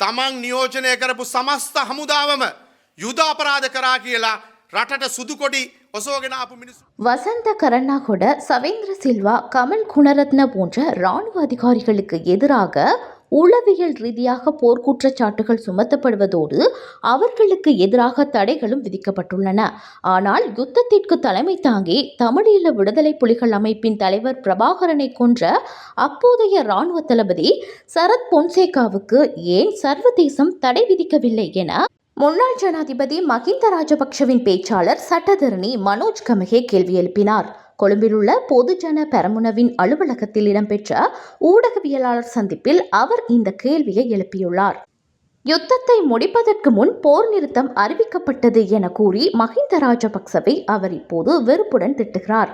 තමන් නියෝජනය කරපු සමස්ත හමුදාවම යුද අපරාධ කරා කියලා රටට සුදුකොඩි ඔසෝගෙන ආපු මිනිස්සු. வசந்த கரண்ணாகொட சவேந்திர சில்வா கமல் குணரத்ன போன்ற இராணுவ அதிகாரிகளுக்கு எதிராக உளவியல் ரீதியாக போர்க்குற்றச்சாட்டுகள் சுமத்தப்படுவதோடு அவர்களுக்கு எதிராக தடைகளும் விதிக்கப்பட்டுள்ளன. ஆனால் யுத்தத்திற்கு தலைமை தாங்கி தமிழீழ விடுதலை புலிகள் அமைப்பின் தலைவர் பிரபாகரனை கொன்ற அப்போதைய இராணுவ தளபதி சரத் பொன்சேகாவுக்கு ஏன் சர்வதேசம் தடை விதிக்கவில்லை என முன்னாள் ஜனாதிபதி மஹிந்த ராஜபக்ஷவின் பேச்சாளர் சட்டத்தரணி மனோஜ் கமகே கேள்வி எழுப்பினார். கொழும்பிலுள்ள பொதுஜன பெரமுனவின் அலுவலகத்தில் இடம்பெற்ற ஊடகவியலாளர் சந்திப்பில் அவர் இந்த கேள்வியை எழுப்பியுள்ளார். யுத்தத்தை முடிப்பதற்கு முன் போர் நிறுத்தம் அறிவிக்கப்பட்டது என கூறி மஹிந்த ராஜபக்சவை அவர் இப்போது வெறுப்புடன் திட்டுகிறார்.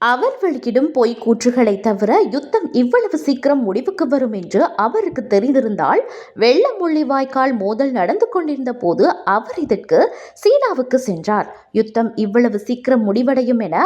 அவர் வெளியிடும் பொய் கூற்றுகளை தவிர யுத்தம் இவ்வளவு சீக்கிரம் முடிவுக்கு வரும் என்று அவருக்கு தெரிந்திருந்தால் வெள்ள முள்ளிவாய்க்கால் மோதல் நடந்து கொண்டிருந்த போது அவர் இதற்கு சீனாவுக்கு சென்றார். யுத்தம் இவ்வளவு சீக்கிரம் முடிவடையும் என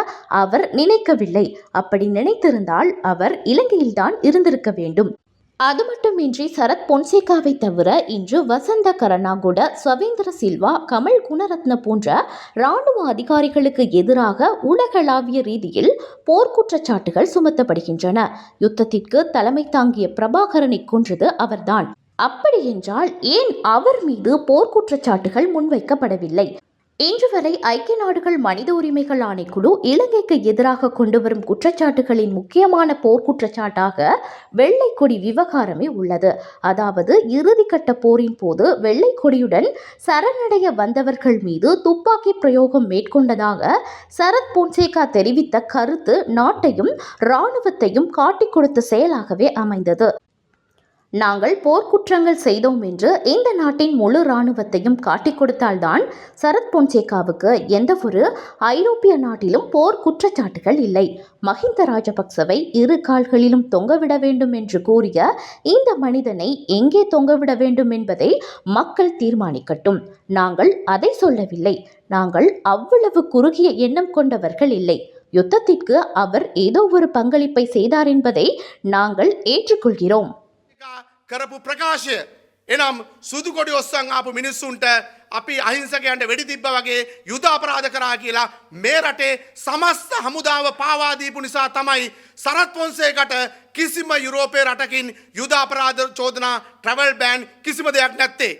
அவர் நினைக்கவில்லை. அப்படி நினைத்திருந்தால் அவர் இலங்கையில்தான் இருந்திருக்க வேண்டும். அது மட்டுமின்றி சரத் பொன்சேகாவை தவிர இன்று வசந்த கரனாகுட சவேந்திர சில்வா கமல் குணரத்ன போன்ற இராணுவ அதிகாரிகளுக்கு எதிராக உலகளாவிய ரீதியில் போர்க்குற்றச்சாட்டுகள் சுமத்தப்படுகின்றன. யுத்தத்திற்கு தலைமை தாங்கிய பிரபாகரனை கொன்றது அவர்தான். அப்படியென்றால் ஏன் அவர் மீது போர்க்குற்றச்சாட்டுகள் முன்வைக்கப்படவில்லை? இன்று வரை ஐக்கிய நாடுகள் மனித உரிமைகள் ஆணைக்குழு இலங்கைக்கு எதிராக கொண்டு வரும் குற்றச்சாட்டுகளின் முக்கியமான போர்க்குற்றச்சாட்டாக வெள்ளை கொடி விவகாரமே உள்ளது. அதாவது இறுதிக்கட்ட போரின் போது வெள்ளை கொடியுடன் சரணடைய வந்தவர்கள் மீது துப்பாக்கி பிரயோகம் மேற்கொண்டதாக சரத் பொன்சேகா தெரிவித்த கருத்து நாட்டையும் இராணுவத்தையும் காட்டிக் கொடுத்த செயலாகவே அமைந்தது. நாங்கள் போர்க்குற்றங்கள் செய்தோம் என்று இந்த நாட்டின் முழு இராணுவத்தையும் காட்டிக் கொடுத்தால்தான் சரத் பொன்சேகாவுக்கு எந்த ஒரு ஐரோப்பிய நாட்டிலும் போர் குற்றச்சாட்டுகள் இல்லை. மஹிந்த ராஜபக்சவை இரு கால்களிலும் தொங்கவிட வேண்டும் என்று கூறிய இந்த மனிதனை எங்கே தொங்கவிட வேண்டும் என்பதை மக்கள் தீர்மானிக்கட்டும். நாங்கள் அதை சொல்லவில்லை. நாங்கள் அவ்வளவு குறுகிய எண்ணம் கொண்டவர்கள் இல்லை. யுத்தத்திற்கு அவர் ஏதோ ஒரு பங்களிப்பை செய்தார் என்பதை நாங்கள் ஏற்றுக்கொள்கிறோம். කරපු ප්‍රකාශය එනම් සුදුකොඩි ඔස්සන් ආපු මිනිස්සුන්ට අපි අහිංසකයන්ට වෙඩි තිබ්බ වගේ යුද අපරාධ කරා කියලා මේ රටේ සමස්ත හමුදාව පාවාදීපු නිසා තමයි සරත් පොන්සේකට කිසිම යුරෝපය රටකින් යුද අපරාධ චෝදනා ට්‍රවල් බෑන් කිසිම දෙයක් නැත්තේ.